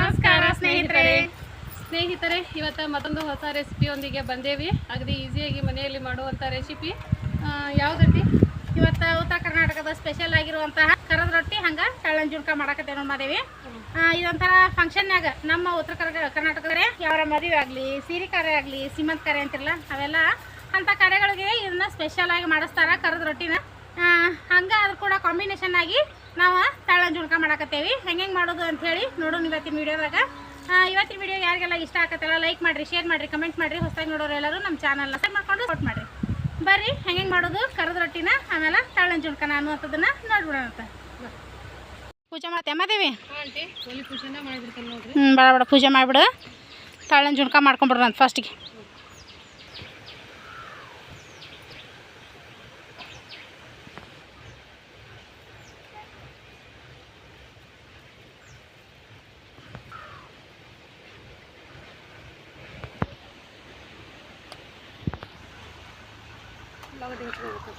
ನಮಸ್ಕಾರ ಸ್ನೇಹಿತರೆ. ಸ್ನೇಹಿತರೆ. ಇವತ್ತು ಮತ್ತೊಂದು ಹೊಸ ರೆಸಿಪಿಯೊಂದಿಗೆ ಬಂದೇವಿ. ಅಗದಿ ಈಸಿಯಾಗಿ ಮನೆಯಲ್ಲಿ ಮಾಡುವಂಥ ರೆಸಿಪಿ. ಯಾವುದಂತಿ ಇವತ್ತು ಉತ್ತರ ಕರ್ನಾಟಕದ ಸ್ಪೆಷಲ್ ಆಗಿರುವಂತಹ ಕರದ ರೊಟ್ಟಿ ಹಂಗೆ ಕಳ್ಳನ್ ಜುಣ್ಕ ಮಾಡಕತ್ತೇವೆ ನೋಡಿ ಮಾದೇವಿ. ಇದೊಂಥರ ಫಂಕ್ಷನ್ನಾಗ ನಮ್ಮ ಉತ್ತರ ಕರ್ನಾಟಕದ ಕರ್ನಾಟಕದರೆ ಯಾವ ಮದುವೆ ಆಗಲಿ ಸೀರೆ ಕಾರ್ಯ ಆಗಲಿ ಸೀಮಂತ ಕಾರ್ಯ ಅಂತಿರಲ್ಲ ಅವೆಲ್ಲ ಅಂಥ ಕಾರ್ಯಗಳಿಗೆ ಇದನ್ನ ಸ್ಪೆಷಲ್ ಆಗಿ ಮಾಡಿಸ್ತಾರ ಕರದ ರೊಟ್ಟಿನ. ಹಂಗ ಅದ್ರ ಕೂಡ ಕಾಂಬಿನೇಷನ್ ಆಗಿ ನಾವು ತಳ್ಳನ್ ಜುಳ್ಕ ಮಾಡಕತ್ತೇವಿ. ಹೆಂಗೆ ಮಾಡೋದು ಅಂತ ಹೇಳಿ ನೋಡೋಣ ಇವತ್ತಿನ ವಿಡಿಯೋದಾಗ. ಇವತ್ತಿನ ವಿಡಿಯೋ ಯಾರಿಗೆಲ್ಲ ಇಷ್ಟ ಆಗತ್ತಲ್ಲ ಲೈಕ್ ಮಾಡಿರಿ ಶೇರ್ ಮಾಡಿರಿ ಕಮೆಂಟ್ ಮಾಡಿರಿ. ಹೊಸದಾಗಿ ನೋಡೋರು ಎಲ್ಲರೂ ನಮ್ಮ ಚಾನಲ್ನ ಸಬ್ ಮಾಡ್ಕೊಂಡು ಸಪೋರ್ಟ್ ಮಾಡಿರಿ. ಬರ್ರಿ ಹೆಂಗೆ ಮಾಡೋದು ಕರದ ರೊಟ್ಟಿನ ಆಮೇಲೆ ತಾಳಂ ಜುಳ್ಕ ನಾನು ಅನ್ನುವಂಥದ್ದನ್ನ ನೋಡ್ಬಿಡೋಣ ಅಂತ. ಪೂಜೆ ಮಾಡ್ತೇ ಹ್ಞೂ ಬೇಡ ಬೇಡ ಪೂಜೆ ಮಾಡಿಬಿಡು. ತಾಳಂ ಜುಣ್ಕ ಅಂತ ಫಸ್ಟಿಗೆ ಉಳ್ಳಾಗಡ್ಡಿ ಹಚ್ಕೊಬೇಕು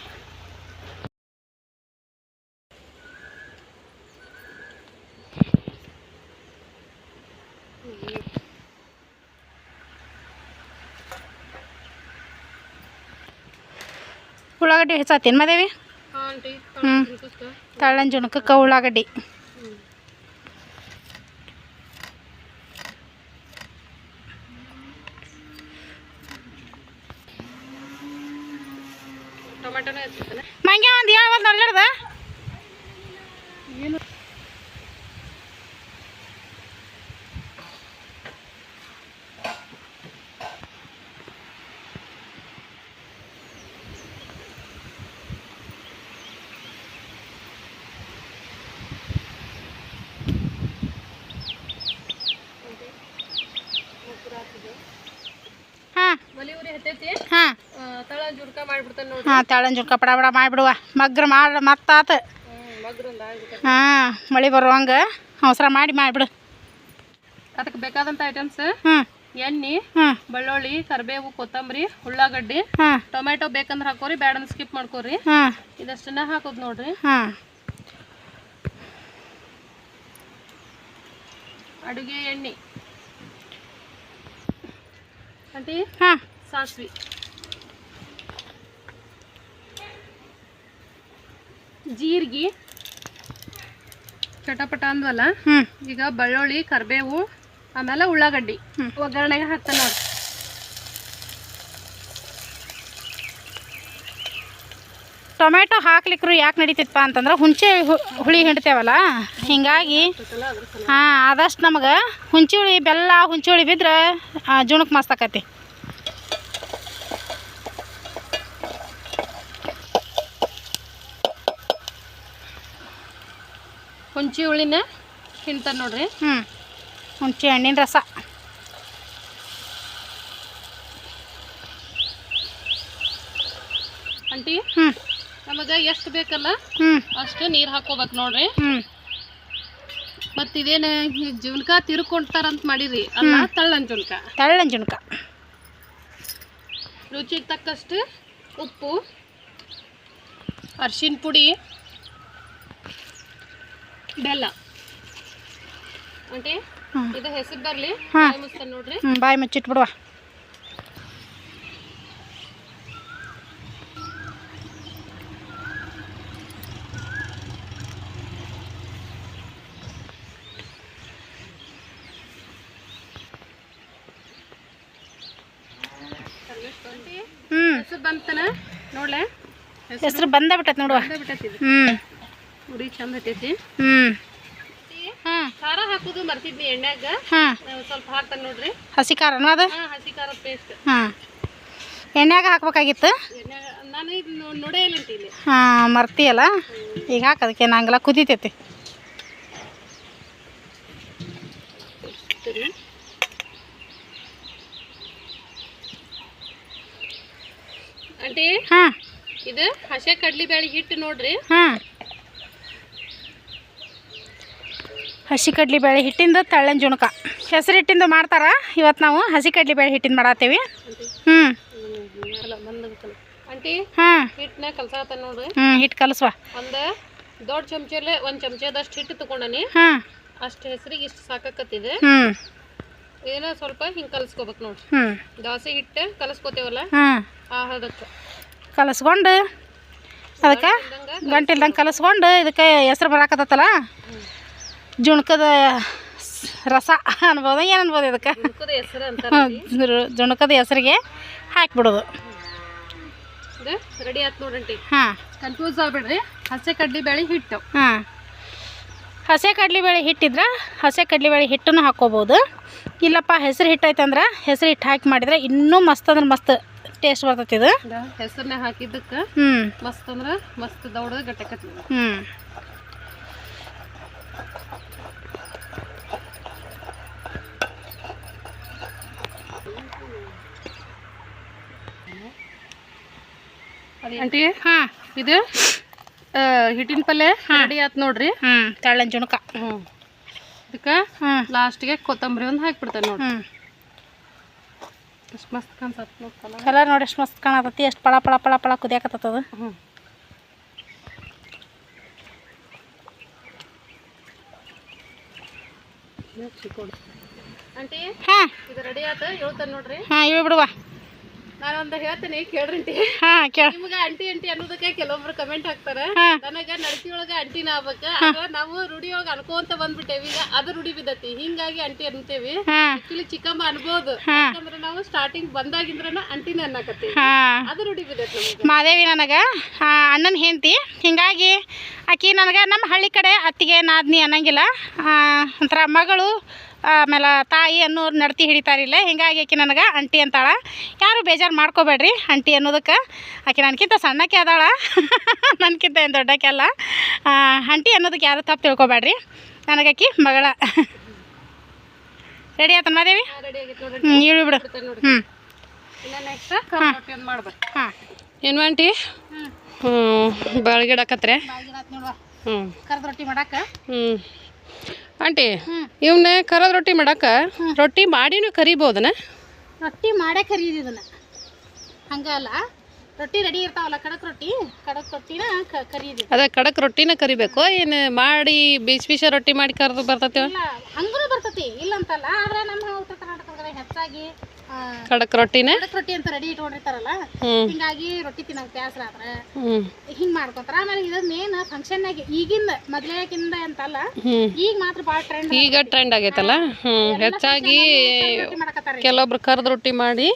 ಉಳ್ಳಾಗಡ್ಡಿ ಹೆಚ್ಚಾತೇನು ಮಾದೇವಿ ಹಾಂ ಆಂಟಿ ಹ್ಮ್. ತಳ್ಳನ್ ಜುಣ್ಕಕ್ಕೆ ಉಳ್ಳಾಗಡ್ಡಿ ಒಲಿ ಹಾ. ಹತ್ತೈತಿ ಹಾಂ ಜುಡ್ಕ ಮಾಡಿಬಿಡ್ತಾನೆ ಪಡ ಬಡ ಮಾಡಿಬಿಡುವ. ಮಗ್ರ ಮಾಡಿ ಮತ್ತಾತ. ಬರುವಂಗ ಹಾಂ ಮಳೆ ಬರುವಂಗೆ ಅವಸರ ಮಾಡಿ ಮಾಡಿಬಿಡು. ಅದಕ್ಕೆ ಬೇಕಾದಂಥ ಐಟಮ್ಸ್ ಎಣ್ಣಿ ಎಣ್ಣೆ ಬೆಳ್ಳುಳ್ಳಿ ಕರಿಬೇವು ಕೊತ್ತಂಬರಿ ಉಳ್ಳಾಗಡ್ಡಿ ಟೊಮೆಟೊ ಬೇಕಂದ್ರೆ ಹಾಕೋರಿ ಬೇಡ ಸ್ಕಿಪ್ ಮಾಡ್ಕೋರಿ. ಇದಷ್ಟನ್ನ ಹಾಕೋದು ನೋಡ್ರಿ. ಅಡುಗೆ ಎಣ್ಣೆ. ಆಂಟಿ? ಹಾಂ. ಸಾಸ್ವಿ ಜೀರಿಗೆ. ಚಟಪಟ ಅಂದ್ವಲ್ಲ? ಹ್ಞೂ ಈಗ ಬೆಳ್ಳುಳ್ಳಿ ಕರಿಬೇವು ಆಮೇಲೆ ಉಳ್ಳಾಗಡ್ಡಿ. ಒಗ್ಗರಣೆಗೆ ಹಾಕ್ತಾನೆ ನೋಡಿ. ಟೊಮೆಟೊ ಹಾಕ್ಲಿಕ್ರು ಯಾಕೆ ನಡೀತಿತ್ತಪ್ಪ ಅಂತಂದ್ರೆ ಹುಂಚೆ ಹು- ಹುಳಿ ಹಿಂಡ್ತೇವಲ್ಲ? ಹಿಂಗಾಗಿ ಹಾಂ ಆದಷ್ಟು ನಮಗೆ ಹುಂಚಿ ಹುಳಿ ಬೆಲ್ಲ ಹುಂಚಿ ಹುಳಿ ಬಿದ್ರೆ ಜುಣಕ್ಕೆ ಮಸ್ತ್ ಆಕತಿ. ಹುಂಚಿ ಹುಳಿನ ತಿಂತಾರೆ ನೋಡ್ರಿ. ಹ್ಞೂ ಹುಂಚಿ ಹಣ್ಣಿನ ರಸ. ಆಂಟಿ ಹ್ಞೂ ನಮಗೆ ಎಷ್ಟು ಬೇಕಲ್ಲ? ಹ್ಞೂ ಅಷ್ಟು ನೀರು ಹಾಕೋಬೇಕು ನೋಡ್ರಿ. ಹ್ಞೂ ಮತ್ತು ಇದೇನು ಜುನ್ಕ ತಿರ್ಕೊಂತಾರಂತ ಮಾಡಿರಿ. ಅಲ್ಲ ತಳ್ಳನ್ ಜುನ್ಕ. ತಳ್ಳನ್ ಜುನ್ಕ. ರುಚಿಗೆ ತಕ್ಕಷ್ಟು ಉಪ್ಪು ಅರ್ಶಿನ ಪುಡಿ ಬೆಲ್ಲ. ಆಂಟಿ ಇದು ಹೆಸರು ಬರಲಿ? ನೋಡ್ರಿ. ಬಾಯಿ ಮುಚ್ಚಿಟ್ಬಿಡುವ ಹ್ಮ್. ಹೆಸರು ಬಂತನ? ನೋಡ್ಲೆ? ಹೆಸ್ರು ಬಂದೇ ಬಿಟ್ಟೈತೆ ನೋಡುವ. ಹ್ಮ್. ಉರಿ ಚಂದ ಹತ್ತೈತಿ. ಹ್ಞೂ ಹಾಂ ಖಾರ ಹಾಕೋದು ಮರ್ತಿದ್ನಿ ಎಣ್ಣೆಗ ಹಾಂ ಸ್ವಲ್ಪ ಹಾಕ್ತಾನೆ ನೋಡ್ರಿ. ಹಸಿ ಖಾರನೂ ಅದು? ಹಾ ಹಸಿ ಖಾರದ ಪೇಸ್ಟ್ ಹಾಂ ಎಣ್ಣೆಗ ಹಾಕ್ಬೇಕಾಗಿತ್ತು? ನಾನು ಇದು ನೋ- ನೋಡೇ ಇಲ್ಲ ಹಾಂ ಮರ್ತಿಯಲ್ಲ ಈಗ ಹಾಕೋದಕ್ಕೆ ನಂಗೆಲ್ಲ ಕುದೀತೈತಿ. ಆಂಟಿ ಹಾಂ. ಇದು ಹಸೆ ಕಡ್ಲಿ ಬ್ಯಾಳಿ ಹಿಟ್ಟು ನೋಡ್ರಿ. ಹಾಂ. ಹಸಿ ಕಡ್ಲಿ ಬೇಳೆ ಹಿಟ್ಟಿಂದ ತಳ್ಳನ್ ಜುಣಕ. ಹೆಸರು ಹಿಟ್ಟಿಂದ ಮಾಡ್ತಾರ? ಇವತ್ತು ನಾವು ಹಸಿ ಕಡ್ಲಿ ಬೇಳೆ ಹಿಟ್ಟಿಂದ ಮಾಡತ್ತೀವಿ. ಹ್ಞೂ ಹಾಂ. ಹ್ಞೂ ಹಿಟ್ಟು ಕಲಸುವ. ಒಂದು ದೊಡ್ಡ ಚಮಚಲೆ ಒಂದು ಚಮಚದಷ್ಟು ಹಿಟ್ಟು ತಗೊಂಡನಿ. ಹಾಂ. ಅಷ್ಟು ಹೆಸರಿಗೆ ಇಷ್ಟು ಸಾಕಾಕತ್ತಿದೆ. ಹ್ಞೂ ಏನೋ ಸ್ವಲ್ಪ ಹಿಂಗೆ ಕಲಿಸ್ಕೋಬೇಕು ನೋಡ್ರಿ. ಹ್ಞೂ ದೋಸೆ ಹಿಟ್ಟು ಕಲಸ್ಕೋತೇವಲ್ಲ? ಹಾಂ. ಆ ಹದಕ್ಕೆ ಕಲಸ್ಕೊಂಡು ಅದಕ್ಕೆ ಗಂಟಿಲ್ದಂಗೆ ಕಲಸ್ಕೊಂಡು ಇದಕ್ಕೆ ಹೆಸ್ರು ಬರಾಕತ್ತಲ್ಲ ಜುಣ್ಕದ ರಸ ಅನ್ಬೋದು? ಏನು ಅನ್ಬೋದು ಇದಕ್ಕೆ? ಜುಣಕದ ಹೆಸರಿಗೆ ಹಾಕ್ಬಿಡೋದು. ರೆಡಿ ಆಯ್ತು ನೋಡ್ರಿ ಹಾಂ. ಕನ್ಫ್ಯೂಸ್ ಆಗ್ಬಿಡ್ರಿ. ಹಸಿ ಕಡ್ಲಿ ಬೇಳೆ ಹಿಟ್ಟು. ಹಾಂ. ಹಸೆ ಕಡ್ಲೆಬೇಳೆ ಹಿಟ್ಟಿದ್ರೆ ಹಸೆ ಕಡ್ಲೆಬೇಳೆ ಹಿಟ್ಟನ್ನು ಹಾಕ್ಕೋಬೋದು ಇಲ್ಲಪ್ಪ ಹೆಸರು ಹಿಟ್ಟು ಐತಂದ್ರೆ ಹೆಸರು ಹಿಟ್ಟು ಹಾಕಿ ಮಾಡಿದ್ರೆ ಇನ್ನೂ ಮಸ್ತ್ ಅಂದ್ರೆ ಮಸ್ತ್ ಟೇಸ್ಟ್ ಬರ್ತೈತಿ ಇದು. ಹೆಸರನ್ನ ಹಾಕಿದ್ದಕ್ಕೆ ಹ್ಞೂ ಮಸ್ತ್ ಅಂದ್ರೆ ಮಸ್ತ್ ದೌಡದ ಗಟ್ಟಕತ್ತಿ ಹ್ಞೂ ಆಂಟಿ? ಹಾಂ ಇದು ಹಿಟ್ಟಿನ ಪಲ್ಯ ರೆಡಿ ಆಯ್ತು ನೋಡ್ರಿ. ಹ್ಞೂ ತೆಳ್ಳನ ಜುಣಕ. ಹ್ಞೂ ಇದಕ್ಕೆ ಹಾಂ. ಲಾಸ್ಟ್ಗೆ ಕೊತ್ತಂಬರಿ ಒಂದು ಹಾಕಿಬಿಡ್ತೇನೆ ನೋಡ್ರಿ. ಹ್ಞೂ ಎಷ್ಟು ಮಸ್ತ್ ಕಾಣಿಸತ್ ನೋಡಿ ಕಲರ್. ನೋಡಿ ಎಷ್ಟು ಮಸ್ತ್ ಕಾಣತತಿ ಎಷ್ಟು ಪಳ ಪಳ ಪಳ ಪಳ ಕುದಿಯಾಕತ್ತದ ಹ್ಞೂ ಆಂಟಿ ಹಾಂ. ಇದು ರೆಡಿ ಆಯ್ತು ಹೇಳ್ತೇನೆ ನೋಡ್ರಿ. ಹಾಂ ಇಳಿ ಬಿಡುವ ನಾನೊಂದು ಹೇಳ್ತೀನಿ ಕೇಳ್ರಿ ಆಂಟಿ ಹಾಂ ಕೇಳ. ನಿಮ್ಗೆ ಆಂಟಿ ಆಂಟಿ ಅನ್ನೋದಕ್ಕೆ ಕೆಲವೊಬ್ರು ಕಮೆಂಟ್ ಹಾಕ್ತಾರೆ. ನನಗ ನಡತಿ ಅಂಟಿನ ಆಗ್ಬೇಕ. ಆದ್ರ ನಾವು ರೂಢಿಯೊಳಗ ಅನ್ಕೊಂತ ಬಂದ್ಬಿಟ್ಟೇವಿ. ಈಗ ಅದು ರೂಢಿ ಬಿದ್ದತಿ. ಹಿಂಗಾಗಿ ಅಂಟಿ ಅಂತೇವಿ ಆಕ್ಚುಲಿ ಚಿಕ್ಕಮ್ಮ ಅನ್ಬೋದು. ಯಾಕಂದ್ರ ನಾವು ಸ್ಟಾರ್ಟಿಂಗ್ ಬಂದಾಗಿಂದ್ರನ ಅಂಟಿನ ಅನ್ನಕತ್ತೀವಿ ಅದು ರೂಢಿ ಬಿದ್ದತಿ ನಮಗೆ. ಮಾದೇವಿ ನನಗ ಅಣ್ಣನ ಹೆಂಡತಿ. ಹಿಂಗಾಗಿ ಆಕಿ ನನಗೆ ನಮ್ಮ ಹಳ್ಳಿ ಕಡೆ ಅತ್ತಿಗೆ ನಾದ್ನಿ ಅನ್ನಂಗಿಲ್ಲ. ಒಂಥರ ಮಗಳು ಆಮೇಲೆ ತಾಯಿ ಅನ್ನೋರು ನಡ್ತಿ ಹಿಡಿತಾರಿಲ್ಲ ಹಿಂಗಾಗಿ ಆಕೆ ನನಗೆ ಅಂಟಿ ಅಂತಾಳೆ. ಯಾರು ಬೇಜಾರು ಮಾಡ್ಕೋಬೇಡ್ರಿ ಅಂಟಿ ಅನ್ನೋದಕ್ಕೆ. ಆಕೆ ನನಗಿಂತ ಸಣ್ಣಕ್ಕೆ ಅದಾಳ. ನನಗಿಂತ ಏನು ದೊಡ್ಡಕ್ಕೆ ಅಲ್ಲ. ಆ, ಅಂಟಿ ಅನ್ನೋದಕ್ಕೆ ಯಾರು ತಪ್ಪು ತಿಳ್ಕೊಬೇಡ್ರಿ. ನನಗಾಕಿ ಮಗಳ. ರೆಡಿ ಆತನ ಮಾದೇವಿ? ರೆಡಿ ಆಗೈತಿ ನೋಡ್ರಿ. ಹ್ಞೂ ಇಳಿ ಬಿಡು. ಹ್ಞೂ ಇನ್ನ ನೆಕ್ಸ್ಟ್ ರೊಟ್ಟಿ ಒಂದು ಮಾಡ್ಬೇಕು ಹಾಂ. ಏನು ಆಂಟಿ? ಹ್ಞೂ ಬೆಳಗಿಡಕತ್ರೆ? ನೋಡುವ. ಹ್ಞೂ ಕರ್ದು ರೊಟ್ಟಿ ಮಾಡಕ್ಕೆ ಹ್ಞೂ ಆಂಟಿ ಇವನ್ನ ಕರದ ರೊಟ್ಟಿ ಮಾಡಕ್ಕ? ರೊಟ್ಟಿ ಮಾಡಿನೂ ಕರಿಬೋದನ? ರೊಟ್ಟಿ ಮಾಡೇ ಕರೀದಿ ಇದನ್ನ ಹಂಗಲ್ಲ ರೊಟ್ಟಿ ರೆಡಿ ಇರ್ತಾವಲ್ಲ ಕಡಕ್ ರೊಟ್ಟಿ? ಕಡಕ್ ರೊಟ್ಟಿನ ಕರೀದಿ. ಅದ ಕಡಕ್ ರೊಟ್ಟಿನ ಕರಿಬೇಕು ಏನು ಮಾಡಿ ಬಿಸಿ ಬಿಸಿ ರೊಟ್ಟಿ ಮಾಡಿ ಕರೆದು ಬರ್ತೈತೆ? ಹಂಗೂ ಬರ್ತೈತಿ ಇಲ್ಲಂತಲ್ಲ ಆದ್ರೆ ನಮ್ಮ ಉತ್ತರ ಕರ್ನಾಟಕದಾಗ ಹೆಚ್ಚಾಗಿ ಆ, ಕಡಕ್ ರೊಟ್ಟಿನ? ಕಡಕ್ ರೊಟ್ಟಿ ಅಂತ ರೆಡಿ ಇಟ್ಕೊಂಡಿರ್ತಾರಲ್ಲ ಹಿಂಗಾಗಿ ರೊಟ್ಟಿ ತಿನ್ನಕ್ ಬ್ಯಾಸರ ಆದ್ರೆ ಹಿಂಗ್ ಮಾಡ್ಕೊತಾರ. ಆಮೇಲೆ ಇದ ಮೇನ್ ಫಂಕ್ಷನ್ನಾಗಿ ಈಗಿಂದ ಮೊದ್ಲೇಕಿಂದ ಅಂತಲ್ಲ ಈಗ ಮಾತ್ರ ಭಾಳ ಟ್ರೆಂಡ್ ಈಗ ಟ್ರೆಂಡ್ ಆಗೈತಲ್ಲ? ಹೆಚ್ಚಾಗಿ ಕೆಲವೊಬ್ರು ಕರ್ದ ರೊಟ್ಟಿ ಮಾಡಿ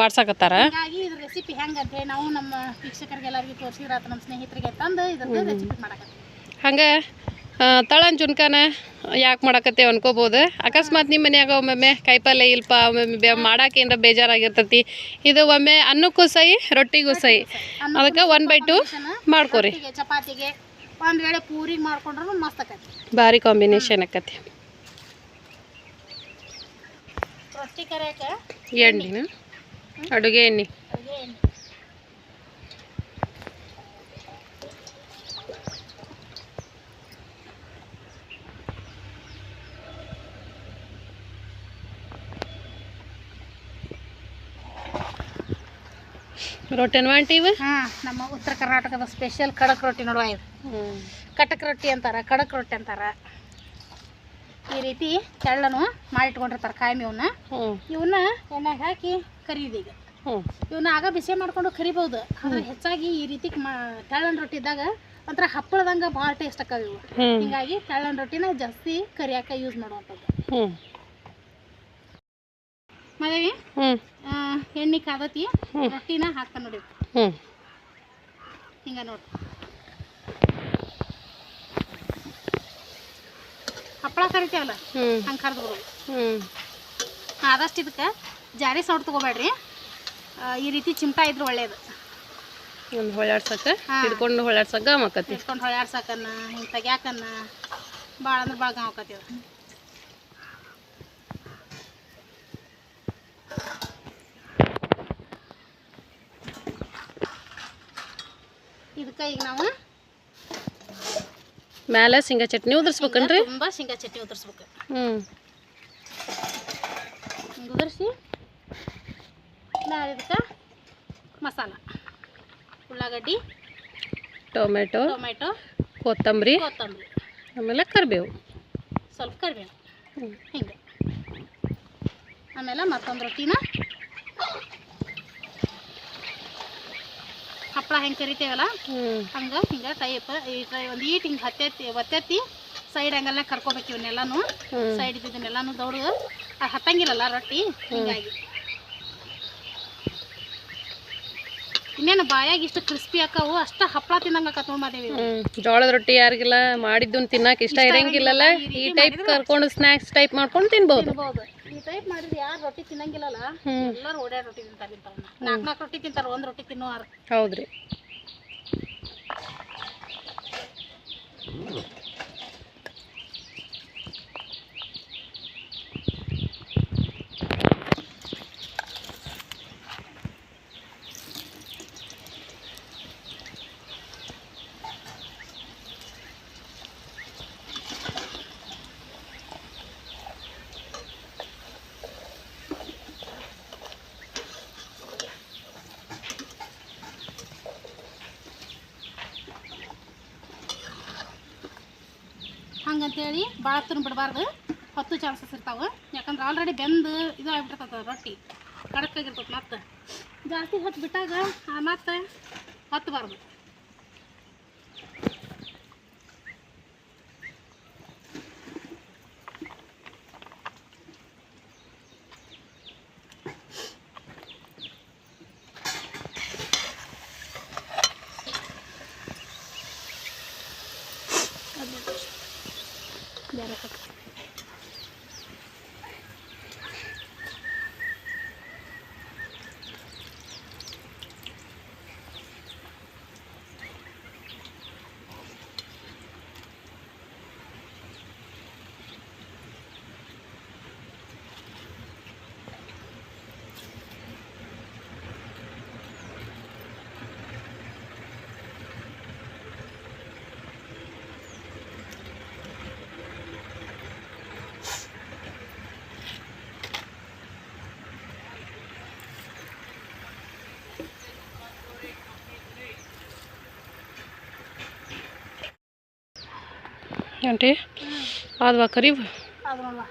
ಮಾಡ್ಸಾಕತ್ತಾರ? ಹಿಂಗಾಗಿ ಇದ್ರ ರೆಸಿಪಿ ಹೆಂಗ ಅಂತ ಹೇಳಿ ನಾವು ನಮ್ಮ ವೀಕ್ಷಕರಿಗೆ ಎಲ್ಲರಿಗೂ ತೋರಿಸಿದ್ರಾತ ನಮ್ಮ ಸ್ನೇಹಿತರಿಗೆ ತಂದು ಇದ್ರ ರೆಸಿಪಿ ಮಾಡಕತ್ತೀವಿ. ಹಂಗೆ ತಳನ್ ಜುನ್ಕಾನ ಯಾಕೆ ಮಾಡಕತ್ತೇವೆ ಅನ್ಕೋಬೋದು. ಅಕಸ್ಮಾತ್ ನಿಮ್ಮ ಮನ್ಯಾಗ ಒಮ್ಮೊಮ್ಮೆ ಕಾಯಿಪಲ್ಲೆ ಇಲ್ಪ ಒಮ್ಮೊಮ್ಮೆ ಬೇ ಮಾಡಕ್ಕೆ ಏನಾರ ಬೇಜಾರಾಗಿರ್ತೈತಿ. ಇದು ಒಮ್ಮೆ ಅನ್ನಕ್ಕೂ ಸಹಿ ರೊಟ್ಟಿಗೂ ಸಹಿ ಅದಕ್ಕೆ ಒನ್ ಬೈ ಟು ಮಾಡ್ಕೊರಿ. ಚಪಾತಿಗೆ ಒಂದು ವೇಳೆ ಪೂರಿ ಮಾಡ್ಕೊಂಡ್ರು ಮಸ್ತ್ ಆಕತಿ ಭಾರಿ ಕಾಂಬಿನೇಷನ್ ಆಕತಿ. ರೊಟ್ಟಿ ಕರೆಯಕ್ಕೆ ಎಣ್ಣಿನ? ಅಡುಗೆ ಎಣ್ಣೆ. ಆಂಟಿ ಇವು? ಹಾ ನಮ್ಮ ಉತ್ತರ ಕರ್ನಾಟಕದ ಸ್ಪೆಷಲ್ ಖಡಕ್ ರೊಟ್ಟಿ ನೋಡುವ ಇದು. ಕಟಕ್ ರೊಟ್ಟಿ ಅಂತಾರ ಖಡಕ್ ರೊಟ್ಟಿ ಅಂತಾರ. ಈ ರೀತಿ ತೆಳ್ಳನು ಮಾಡಿಟ್ಕೊಂಡಿರ್ತಾರೆ ಕಾಯಿ ಮೇವನ್ನ ಹ್ಞೂ ಇವನ್ನ ಎಣ್ಣೆಗೆ ಹಾಕಿ ಕರೀದು ಈಗ. ಇವನ್ನ ಆಗ ಬಿಸಿ ಮಾಡ್ಕೊಂಡು ಕರಿಬಹುದು. ಆದ್ರೆ ಹೆಚ್ಚಾಗಿ ಈ ರೀತಿ ತೆಳ್ಳನ ರೊಟ್ಟಿ ಇದ್ದಾಗ ಒಂಥರ ಹಪ್ಪಳದಂಗ ಭಾಳ ಟೇಸ್ಟ್ ಇವು. ಹಿಂಗಾಗಿ ತೆಳ್ಳನ ರೊಟ್ಟಿನ ಜಾಸ್ತಿ ಕರಿಯಾಕ ಯೂಸ್ ಮಾಡುವಂಥದ್ದು. ಮದೇವಿ? ಎಣ್ಣೆ ಕಾದತಿ ರೊಟ್ಟಿನ ಹಾಕ್ತಾನ ನೋಡಿ ಹಿಂಗ ನೋಡಿ. ಹಪ್ಪಳ ಕರಿತೇವಲ್ಲ? ಹಂಗ ಕರ್ದು ಬಿಡೋದು ಆದಷ್ಟು ಇದಕ್ಕೆ ಜಾರಿ ಸೌಟ್ ತಗೋಬೇಡ್ರಿ. ಈ ರೀತಿ ಚಿಮ್ಟಾ ಇದ್ರೆ ಒಳ್ಳೇದು. ಹೊಳ್ಯಾಡ್ಸಕ್ಕೆ. ಹಿಡ್ಕೊಂಡು ಹೊಳ್ಯಾಡ್ಸಕ್ಕೆ ಮಕ್ಕತ್ತಿ ಇಟ್ಕೊಂಡು ಹೊಳ್ಯಾಡ್ಸಕ್ಕನ್ನ ಹಿಂಗೆ ತೆಗ್ಯಾಕನ್ನ ಭಾಳ ಅಂದ್ರೆ ಭಾಳ ಗಾವಕತ್ತೀವ ಈಗ ನಾವು ಮ್ಯಾಲೆ ಶೇಂಗಾ ಚಟ್ನಿ ಉದುರ್ಸ್ಬೇಕನ್ರಿ? ತುಂಬ ಶೇಂಗಾ ಚಟ್ನಿ ಉದುರಿಸ್ಬೇಕು. ಹ್ಞೂ ಉದರ್ಸಿ ಉದುರಿಸಿ ಇದಕ್ಕೆ ಮಸಾಲ ಉಳ್ಳಾಗಡ್ಡಿ ಟೊಮೆಟೊ ಟೊಮೆಟೊ ಕೊತ್ತಂಬರಿ ಕೊತ್ತಂಬರಿ. ಆಮೇಲೆ ಕರಿಬೇವು. ಸ್ವಲ್ಪ ಕರಿಬೇವು. ಹಿಂಗೆ. ಆಮೇಲೆ ಮತ್ತೊಂದು ರೊಟ್ಟಿನ ಹಪ್ಪಳ ಹೆಂಗೆ ಕರಿತೇವಲ್ಲ? ಹಿಂಗ ಹಂಗೆ ಟೈಪ್ ಈ ಟೈ ಒಂದು ಈಟ್ ಹಿಂಗೆ ಹತ್ತೆತ್ತಿ ಒತ್ತೆತ್ತಿ ಸೈಡ್ ಹಂಗೆಲ್ಲ ಕರ್ಕೋಬೇಕು ಇವನ್ನೆಲ್ಲನೂ. ಸೈಡ್ ಇದ್ದಿದ್ದನ್ನೆಲ್ಲನೂ ದೌಡು ಅದು ಹತ್ತಂಗಿಲ್ಲಲ್ಲ ರೊಟ್ಟಿ? ಹಿಂಗಾಗಿ. ಇನ್ನೇನು ಬಾಯಾಗ ಇಷ್ಟು ಕ್ರಿಸ್ಪಿ ಆಕಾವು ಅಷ್ಟ ಹಪ್ಪಳ ತಿನ್ನಂಗ ಕತ್ಕೊಂಡ್ಬಾದೇವಿ ಜೋಳದ ರೊಟ್ಟಿ ಯಾರಿಗಿಲ್ಲ ಮಾಡಿದ್ದು ತಿನ್ನಕ್ಕೆ ಇಷ್ಟ ಇರಂಗಿಲ್ಲಲ್ಲ. ಈ ಟೈಪ್ ಕರ್ಕೊಂಡು ಸ್ನಾಕ್ಸ್ ಟೈಪ್ ಮಾಡ್ಕೊಂಡು ತಿನ್ಬಹುದು ತಿನ್ಬೋದು. ಈ ಟೈಪ್ ಮಾಡಿದ್ರೆ ಯಾರು ರೊಟ್ಟಿ ತಿನ್ನಂಗಿಲ್ಲಲ್ಲ? ಎಲ್ಲರೂ ಓಡಾಡಿ ರೊಟ್ಟಿ ತಿಂತಾರೆ ಇಂಥವ್ನ ನಾಲ್ಕು ನಾಲ್ಕು ರೊಟ್ಟಿ ತಿಂತಾರೆ ಒಂದು ರೊಟ್ಟಿ ತಿನ್ನೋರು ಹೌದ್ರಿ. ಹಂಗಂತೇಳಿ ಭಾಳ ತುನ್ ಬಿಡಬಾರ್ದು. ಹತ್ತು ಚಾನ್ಸಸ್ ಇರ್ತಾವೆ. ಯಾಕಂದ್ರೆ ಆಲ್ರೆಡಿ ಬೆಂದು ಇದು ಆಗ್ಬಿಟ್ಟಿರ್ತದೆ ರೊಟ್ಟಿ. ಕಡಕ್ಕಾಗಿರ್ತದೆ ಮತ್ತೆ. ಜಾಸ್ತಿ ಹೊತ್ತು ಬಿಟ್ಟಾಗ ಮತ್ತೆ ಹತ್ತಬಾರ್ದು ಬೇರೆ ಕೊಟ್ಟು ಆಂಟಿ? ಆದ್ವಾ ನೋಡುವ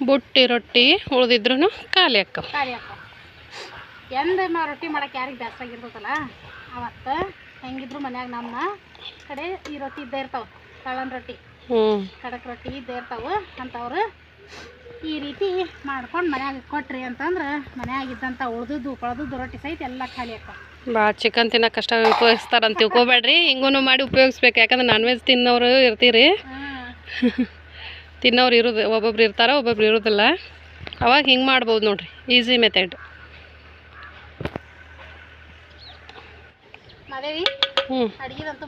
ಬುಟ್ಟಿ ರೊಟ್ಟಿ ಉಳ್ದಿದ್ರು ಖಾಲಿ ಅಕ್ಕ. ಖಾಲಿ ಎಂದ ನಾವು ರೊಟ್ಟಿ ಮಾಡಕ್ಕೆ ಯಾರಿಗೆ ಬೇಸರ ಆಗಿರ್ತದಲ್ಲ ಅವತ್ತು ಹೆಂಗಿದ್ರು ಮನ್ಯಾಗ ನಮ್ಮ ಕಡೆ ಈ ರೊಟ್ಟಿ ಇದ್ದೇ ಇರ್ತಾವೆ ಕಳ್ಳನ್ ರೊಟ್ಟಿ. ಖಡಕ್ ರೊಟ್ಟಿ ಇದ್ದೇ ಇರ್ತಾವೆ ಅಂತವ್ರು ಈ ರೀತಿ ಮಾಡ್ಕೊಂಡು ಮನ್ಯಾಗ ಕೊಟ್ರಿ ಅಂತಂದ್ರೆ ಮನ್ಯಾಗಿದ್ದಂಥ ಉಳ್ದದ್ದು ಕಳೆದದ್ದು ರೊಟ್ಟಿ ಸಹಿತ ಎಲ್ಲ ಖಾಲಿ ಅಕ್ಕ ಭಾಳ ಚಿಕನ್ ತಿನ್ನಕ್ಕೆ ಕಷ್ಟ ಉಪಯೋಗಿಸ್ತಾರಂತ ತಿಳ್ಕೊಬೇಡ್ರಿ. ಹಿಂಗೂ ಮಾಡಿ ಉಪಯೋಗಿಸ್ಬೇಕು. ಯಾಕಂದ್ರೆ ನಾನ್ ವೆಜ್ ತಿನ್ನೋರು ಇರ್ತೀರಿ. ತಿನ್ನೋರು ಇರೋದು ಒಬ್ಬೊಬ್ರು ಇರ್ತಾರ ಒಬ್ಬೊಬ್ರು ಇರೋದಿಲ್ಲ. ಅವಾಗ ಹಿಂಗೆ ಮಾಡ್ಬೋದು ನೋಡ್ರಿ. ಈಸಿ ಮೆಥಡ್ ಹ್ಞೂ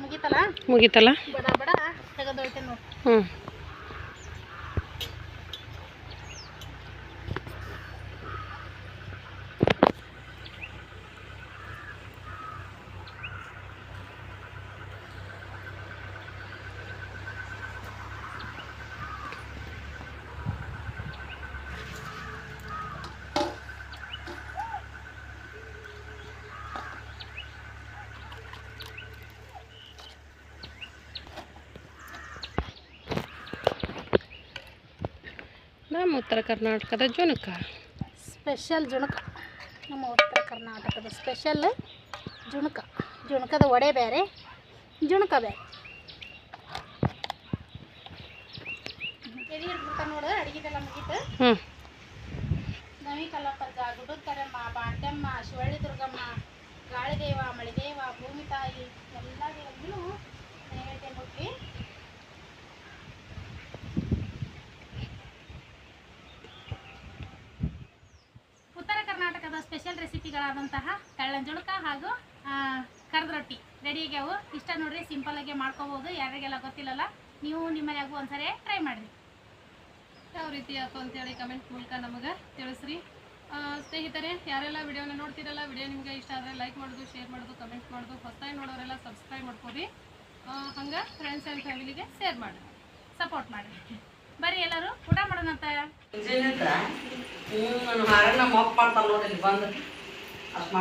ಮುಗಿತಲ್ಲ? ಮುಗಿತಲ್ಲ? ಬಡ ಬಡ ತೆಗೆದು ನೋಡಿ. ಹ್ಞೂ ನಮ್ಮ ಉತ್ತರ ಕರ್ನಾಟಕದ ಜುಣಕ. ಸ್ಪೆಷಲ್ ಜುಣಕ. ನಮ್ಮ ಉತ್ತರ ಕರ್ನಾಟಕದ ಸ್ಪೆಷಲ್ ಜುಣಕ. ಜುಣಕದ ವಡೆ ಬೇರೆ ಜುಣಕ ಬೇರೆ. ಎಲ್ಲಿ ಹಿಡ್ಬಿಡ್ತಾನೆ ನೋಡು ಅಡಿಗೆದೆಲ್ಲ ಮುಗೀತು. ಹ್ಞೂ ನವಿ ಕಲ್ಲಪ್ಪಜ್ಜ ಗುಡ್ಡದ ಕರಮ್ಮ ಬಾಂಟಮ್ಮ ಶಿವಳ್ಳಿ ದುರ್ಗಮ್ಮ ಗಾಳಿದೇವ ಮಳಿದೇವ ಭೂಮಿ ತಾಯಿ ಎಲ್ಲ ದೇವರಿಗೂ ನೈವೇದ್ಯ ಕೊಟ್ವಿ ಉತ್ತರ ಸ್ಪೆಷಲ್ ರೆಸಿಪಿಗಳಾದಂತಹ ಕಳ್ಳಂಜುಳಕ ಹಾಗೂ ಕರ್ದ ರೊಟ್ಟಿ. ರೆಡಿ ಆಗ್ಯಾವು ಇಷ್ಟ ನೋಡ್ರಿ ಸಿಂಪಲ್ ಆಗಿ ಮಾಡ್ಕೋಬಹುದು ಯಾರಿಗೆಲ್ಲ ಗೊತ್ತಿಲ್ಲಲ್ಲ, ನೀವು ನಿಮ್ಮ ಮನ್ಯಾಗೂ ಒಂದ್ಸರಿ ಟ್ರೈ ಮಾಡಿರಿ. ಯಾವ ರೀತಿ ಆಯ್ತು ಅಂತೇಳಿ ಕಮೆಂಟ್ ಮೂಲಕ ನಮಗೆ ತಿಳಿಸ್ರಿ. ಸ್ನೇಹಿತರೆ, ಯಾರೆಲ್ಲ ವಿಡಿಯೋನ ನೋಡ್ತಿರಲ್ಲ, ವಿಡಿಯೋ ನಿಮಗೆ ಇಷ್ಟ ಆದರೆ ಲೈಕ್ ಮಾಡೋದು ಶೇರ್ ಮಾಡೋದು ಕಮೆಂಟ್ ಮಾಡೋದು, ಹೊಸದಾಗಿ ನೋಡೋರೆಲ್ಲ ಸಬ್ಸ್ಕ್ರೈಬ್ ಮಾಡ್ಕೊರಿ. ಹಂಗೆ ಫ್ರೆಂಡ್ಸ್ ಆ್ಯಂಡ್ ಫ್ಯಾಮಿಲಿಗೆ ಶೇರ್ ಮಾಡಿ ಸಪೋರ್ಟ್ ಮಾಡಿರಿ. ಬರ್ರಿ ಎಲ್ಲರೂ, ಊಟ ಮಾಡೋಣಂತ ಅಂತ. ಹ್ಞೂ ನಾನು ಹಾಗೆ ನಮ್ಮ ಅಪ್ಪ ಮಾಡ್ತಾನೆ ನೋಡಿ ಇಲ್ಲಿ ಬಂದು. ಅಷ್ಟು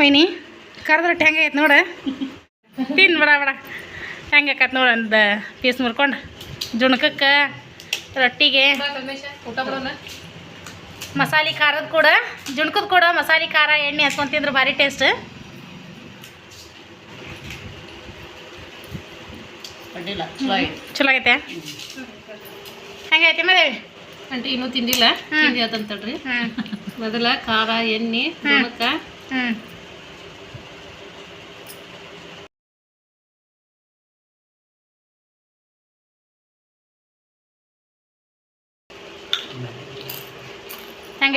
ಮೈನಿ ಕರೆದ್ರೆ ರೊಟ್ಟಿ ಹೆಂಗೆ ಐತೆ ನೋಡ. ತಿನ್ ಬಡ ಬಡ. ಹೆಂಗೆ ಆಕತ್ ನೋಡ ಒಂದು ಪೀಸ್ ಮುರ್ಕೊಂಡು. ಜುಣಕಕ್ಕೆ ರೊಟ್ಟಿಗೆ. ಮಸಾಲೆ ಖಾರದ ಕೂಡ ಜುಣಕದ ಕೂಡ ಮಸಾಲೆ ಖಾರ ಎಣ್ಣೆ ಹಚ್ಕೊಂಡು ತಿಂದ್ರೆ ಭಾರಿ ಟೇಸ್ಟ್. ಚಲೋ ಆಗೈತೆ. ಹೆಂಗೈತೆ ಮದೇವಿ? ಆಂಟಿ ಇನ್ನೂ ತಿಂದಿಲ್ಲ. ತಿಂದಿ ಆತಂತಳ್ರಿ ಮೊದಲ ಖಾರ ಎಣ್ಣೆ ಜುಣಕ. ಹ್ಞೂ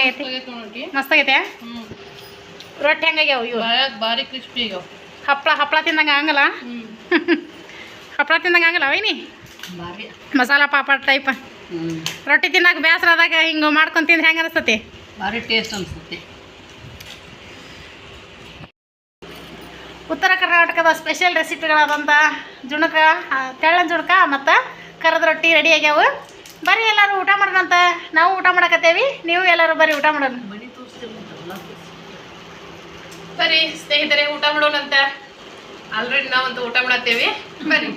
ಹೆಂಗೈತಿ ನೋಡ್ರಿ. ಮಸ್ತ್ ಆಗೈತೆ ಹ್ಞೂ ರೊಟ್ಟಿ ಹೆಂಗಾಗ್ಯಾವ ಇವು? ಭಾರಿ ಕ್ರಿಸ್ಪಿ ಆಗ್ಯಾವ. ಹಪ್ಪಳ ಹಪ್ಪಳ ತಿಂದಂಗೆ ಆಗಂಗಲ್ಲ ಹಪ್ಪಳ ತಿಂದಂಗೆ ಆಗಲ್ಲ ಅವೇನಿ ಮಸಾಲ ಪಾಪಡ್ ಟೈಪ್ ರೊಟ್ಟಿ ತಿನ್ನಕ್ಕೆ ಬೇಸರ ಆದಾಗ ಹಿಂಗೆ ಮಾಡ್ಕೊಂಡು ತಿಂದ್ರೆ ಹೆಂಗೆ ಅನಿಸ್ತತಿ? ಭಾರಿ ಟೇಸ್ಟ್ ಅನ್ಸುತ್ತೆ. ಉತ್ತರ ಕರ್ನಾಟಕದ ಸ್ಪೆಷಲ್ ರೆಸಿಪಿಗಳಾದಂಥ ಜುಣಕ ತೆಳ್ಳನ ಜುಣಕ ಮತ್ತು ಕರದ ರೊಟ್ಟಿ ರೆಡಿ ಆಗ್ಯಾವ. ಬರ್ರಿ ಎಲ್ಲರೂ ಊಟ ಮಾಡೋಣಂತ ನಾವು ಊಟ ಮಾಡಕತ್ತೇವಿ, ನೀವು ಎಲ್ಲರೂ ಬರ್ರಿ ಊಟ ಮಾಡೋಣ. ಸರಿ ಸ್ನೇಹಿತರೆ, ಊಟ ಮಾಡೋಣಂತ ಆಲ್ರೆಡಿ ನಾವಂತೂ ಊಟ ಮಾಡತ್ತೇವಿ. ಬರ್ರಿ.